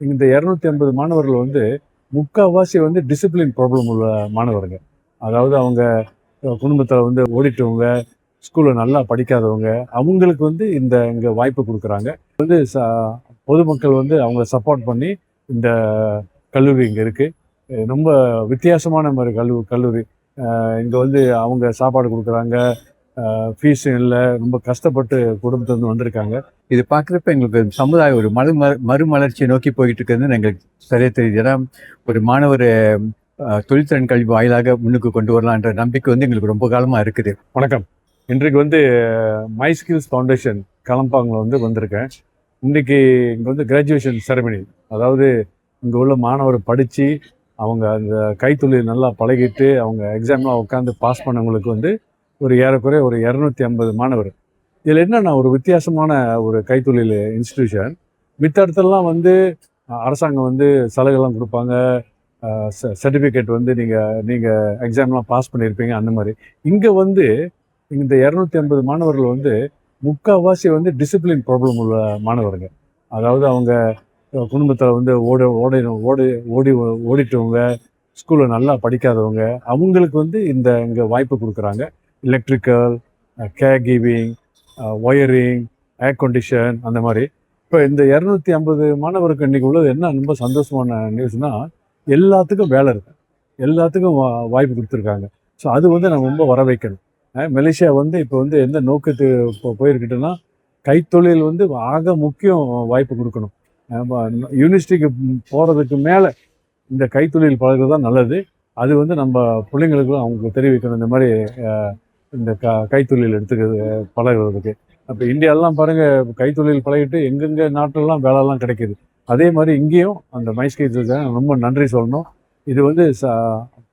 இந்த இரநூத்தி ஐம்பது மாணவர்கள் வந்து முக்கால்வாசி வந்து டிசிப்ளின் ப்ராப்ளம் உள்ள மாணவருங்க அதாவது அவங்க குடும்பத்தில் வந்து ஓடிட்டவங்க ஸ்கூலில் நல்லா படிக்காதவங்க அவங்களுக்கு வந்து இந்த இங்கே வாய்ப்பு கொடுக்குறாங்க. வந்து ச பொதுமக்கள் வந்து அவங்கள சப்போர்ட் பண்ணி இந்த கல்லூரி இங்கே இருக்குது ரொம்ப வித்தியாசமான மாதிரி கல்லூ கல்லூரி. இங்கே வந்து அவங்க சாப்பாடு கொடுக்குறாங்க. ஃபீஸும் இல்லை ரொம்ப கஷ்டப்பட்டு குடும்பத்துலேருந்து வந்திருக்காங்க. இது பார்க்குறப்ப எங்களுக்கு சமுதாயம் ஒரு மறு மறுமலர்ச்சியை நோக்கி போயிட்டு இருக்கிறதுன்னு எங்களுக்கு சரியாக தெரியுது. ஏன்னா ஒரு மாணவர் தொழில்திறன் கல்வி வாயிலாக முன்னுக்கு கொண்டு வரலான்ற நம்பிக்கை வந்து எங்களுக்கு ரொம்ப காலமாக இருக்குது. வணக்கம். இன்றைக்கு வந்து மை ஸ்கில்ஸ் ஃபவுண்டேஷன் கலம்பாங்கில் வந்து வந்திருக்கேன். இன்றைக்கி இங்கே வந்து கிராஜுவேஷன் செரமனி. அதாவது இங்கே உள்ள மாணவர் படித்து அவங்க அந்த கைத்தொழில் நல்லா பழகிட்டு அவங்க எக்ஸாம்லாம் உட்காந்து பாஸ் பண்ணவங்களுக்கு வந்து ஒரு ஏறக்குறைய ஒரு இரநூத்தி ஐம்பது மாணவர் இதில் என்னென்னா ஒரு வித்தியாசமான ஒரு கைத்தொழில் இன்ஸ்டிடியூஷன் மித்த இடத்துலலாம் வந்து அரசாங்கம் வந்து சலுகைலாம் கொடுப்பாங்க. சர்டிஃபிகேட் வந்து நீங்கள் நீங்கள் எக்ஸாம்லாம் பாஸ் பண்ணியிருப்பீங்க அந்த மாதிரி. இங்கே வந்து இந்த இரநூத்தி ஐம்பது மாணவர்கள் வந்து முக்கால்வாசி வந்து டிசிப்ளின் ப்ராப்ளம் உள்ள மாணவருங்க அதாவது அவங்க குடும்பத்தில் வந்து ஓட ஓடி ஓடி ஓடி ஓடிட்டவங்க ஸ்கூலில் நல்லா படிக்காதவங்க அவங்களுக்கு வந்து இந்த இங்கே வாய்ப்பு கொடுக்குறாங்க. Electrical care giving wiring air condition அந்த மாதிரி. இப்போ இந்த இரநூத்தி ஐம்பது மாணவருக்கு இன்றைக்கி உள்ளது என்ன ரொம்ப சந்தோஷமான நியூஸ்னால் எல்லாத்துக்கும் வேலை இருக்கு. எல்லாத்துக்கும் வா- வாய்ப்பு கொடுத்துருக்காங்க. ஸோ அது வந்து நம்ம ரொம்ப வர வைக்கணும் மலேசியா வந்து இப்போ வந்து எந்த நோக்கத்து இப்போ போயிருக்கிட்டோன்னா கைத்தொழில் வந்து ஆக முக்கியம் வாய்ப்பு கொடுக்கணும். யூனிவர்சிட்டிக்கு போகிறதுக்கு மேலே இந்த கைத்தொழில் பழகுறது தான் நல்லது. அது வந்து நம்ம பிள்ளைங்களுக்கும் அவங்களுக்கு தெரிவிக்கணும். இந்த மாதிரி இந்த க கைத்தொழில் எடுத்துக்கிறது பழகுறதுக்கு. அப்போ இந்தியாலாம் பாருங்கள் கைத்தொழில் பழகிட்டு எங்கெங்கே நாட்டிலலாம் வேலைலாம் கிடைக்குது. அதே மாதிரி இங்கேயும் அந்த மைஸ்கேட்ஸுக்கு ரொம்ப நன்றி சொல்லணும். இது வந்து ச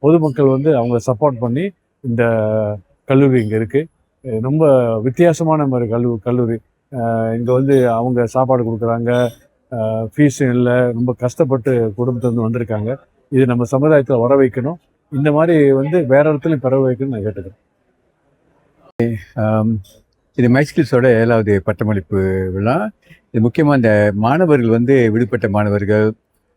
பொதுமக்கள் வந்து அவங்கள சப்போர்ட் பண்ணி இந்த கல்லூரி இங்கே இருக்குது ரொம்ப வித்தியாசமான மாதிரி கல்லூ கல்லூரி. இங்கே வந்து அவங்க சாப்பாடு கொடுக்குறாங்க. ஃபீஸும் இல்லை ரொம்ப கஷ்டப்பட்டு குடும்பத்துலேருந்து வந்திருக்காங்க. இது நம்ம சமுதாயத்தில் வர வைக்கணும். இந்த மாதிரி வந்து வேற இடத்துலையும் பெற வைக்கணும்னு நான் கேட்டுக்கிறேன். இது மைஸ்கில்ஸோட ஏழாவது பட்டமளிப்பு விழா. இது முக்கியமாக இந்த மாணவர்கள் வந்து விடுபட்ட மாணவர்கள்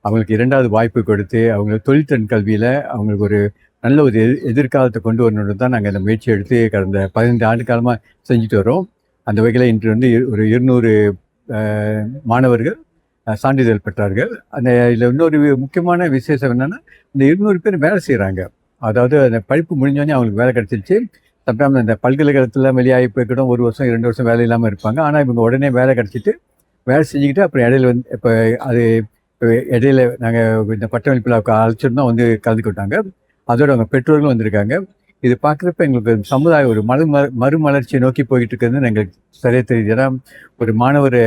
அவங்களுக்கு இரண்டாவது வாய்ப்பு கொடுத்து அவங்க தொழில்திறன் கல்வியில் அவங்களுக்கு ஒரு நல்ல ஒரு எதிர் எதிர்காலத்தை கொண்டு வரணுன்னு தான் நாங்கள் இந்த முயற்சி எடுத்து கடந்த பதினைந்து ஆண்டு காலமாக செஞ்சுட்டு வரோம் அந்த வகையில் இன்று வந்து இரு- ஒரு இருநூறு மாணவர்கள் சான்றிதழ் பெற்றார்கள். அந்த இதில் இன்னொரு முக்கியமான விசேஷம் என்னென்னா இந்த இருநூறு பேர் வேலை செய்கிறாங்க அதாவது அந்த படிப்பு முடிஞ்சோடனே அவங்களுக்கு வேலை கிடச்சிருச்சு. சம்டைம்ஸ் இந்த பல்கலைக்கழகத்தில் வெளியாகி போய்க்கிட்டும் ஒரு வருஷம் இரண்டு வருஷம் வேலை இல்லாமல் இருப்பாங்க. ஆனால் இவங்க உடனே வேலை கிடச்சிட்டு வேலை செஞ்சுக்கிட்டு அப்புறம் இடையில வந்து இப்போ அது இப்போ இடையில நாங்கள் இந்த பட்டமளிப்பில் அழைச்சிருந்தோம் வந்து கலந்துக்கிட்டாங்க அதோட அவங்க பெற்றோர்களும் வந்திருக்காங்க. இது பார்க்குறப்ப எங்களுக்கு சமுதாயம் ஒரு மறு மறுமலர்ச்சியை நோக்கி போயிட்டு இருக்குதுன்னு எங்களுக்கு சரியாக தெரியுது. ஏன்னா ஒரு மாணவர்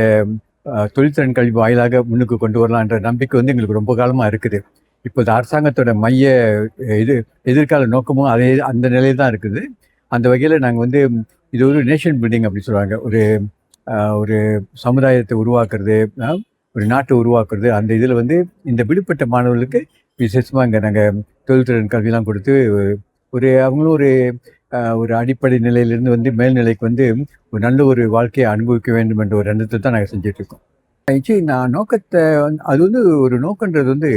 தொழில்திறன் கல்வி வாயிலாக முன்னுக்கு கொண்டு வரலான்ற நம்பிக்கை வந்து எங்களுக்கு ரொம்ப காலமாக இருக்குது. இப்போ இந்த அரசாங்கத்தோட மைய இது எதிர்கால நோக்கமும் அதே அந்த நிலையில் தான் இருக்குது. அந்த வகையில் நாங்கள் வந்து இது ஒரு நேஷன் பில்டிங் அப்படி சொல்லுவாங்க. ஒரு ஒரு சமுதாயத்தை உருவாக்குறது ஒரு நாட்டை உருவாக்குறது. அந்த இதில் வந்து இந்த விடுபட்ட மாணவர்களுக்கு விசேஷமாக இங்கே நாங்கள் தொழில்திறன் கல்விலாம் கொடுத்து ஒரு- ஒரு அவங்களும் ஒரு ஒரு அடிப்படை நிலையிலேருந்து வந்து மேல்நிலைக்கு வந்து ஒரு நல்ல ஒரு வாழ்க்கையை அனுபவிக்க வேண்டும் என்ற ஒரு எண்ணத்தில் தான் நாங்கள் செஞ்சிட்ருக்கோம் நான் நோக்கத்தை வந்து அது வந்து ஒரு நோக்கன்றது வந்து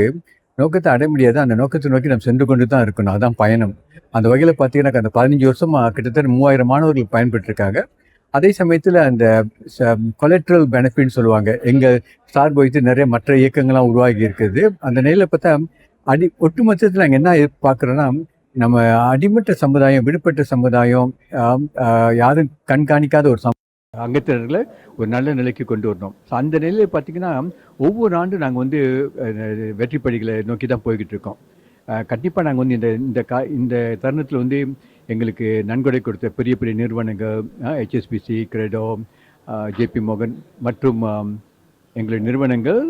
நோக்கத்தை அடைய முடியாது. அந்த நோக்கத்தை நோக்கி நம்ம சென்று கொண்டு தான் இருக்கணும். அதான் பயணம். அந்த வகையில் பார்த்தீங்கன்னா அந்த பதினஞ்சு வருஷமாக கிட்டத்தட்ட மூவாயிரம் மாணவர்கள் பயன்பெற்றிருக்காங்க. அதே சமயத்தில் அந்த கொலெக்ட்ரல் பெனிஃபிட்னு சொல்லுவாங்க. எங்கள் சார்பு வைத்து நிறைய மற்ற இயக்கங்கள்லாம் உருவாகி இருக்குது. அந்த நிலையில் பார்த்தா அடி ஒட்டுமொத்தத்தில் நாங்கள் என்ன பார்க்குறோன்னா நம்ம அடிமட்ட சமுதாயம் விடுபட்ட சமுதாயம் யாரும் கண்காணிக்காத ஒரு சம அங்கத்தினர்களை ஒரு நல்ல நிலைக்கு கொண்டு வரணும். ஸோ அந்த நிலையில் பார்த்தீங்கன்னா ஒவ்வொரு ஆண்டும் நாங்கள் வந்து வெற்றி படிகளை நோக்கி தான் போய்கிட்டு இருக்கோம். கண்டிப்பாக நாங்கள் வந்து இந்த இந்த கா இந்த தருணத்தில் வந்து எங்களுக்கு நன்கொடை கொடுத்த பெரிய பெரிய நிறுவனங்கள் ஹெச்எஸ்பிசி கிரெடோ ஜேபி மோகன் மற்றும் எங்களுடைய நிறுவனங்கள்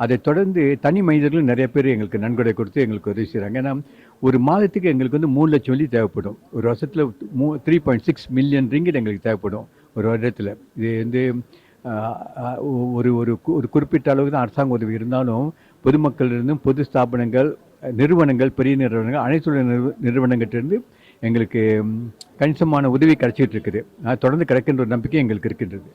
அதை தொடர்ந்து தனி மனிதர்களும் நிறைய பேர் எங்களுக்கு நன்கொடை கொடுத்து எங்களுக்கு உதவி செய்கிறாங்க ஏன்னா ஒரு மாதத்துக்கு எங்களுக்கு வந்து மூணு லட்சம் வழி தேவைப்படும். ஒரு வருஷத்தில் மூ three point six million ringgit எங்களுக்கு தேவைப்படும். ஒரு வருடத்தில். இது வந்து ஒரு ஒரு ஒரு குறிப்பிட்ட அளவுக்கு தான் அரசாங்க உதவி இருந்தாலும் பொதுமக்களிலிருந்தும் பொது ஸ்தாபனங்கள் நிறுவனங்கள் பெரிய நிறுவனங்கள் அனைத்து நிறுவ எங்களுக்கு கணிசமான உதவி கிடைச்சிட்டு இருக்குது. அது தொடர்ந்து கிடைக்கின்ற ஒரு நம்பிக்கை எங்களுக்கு இருக்கின்றது.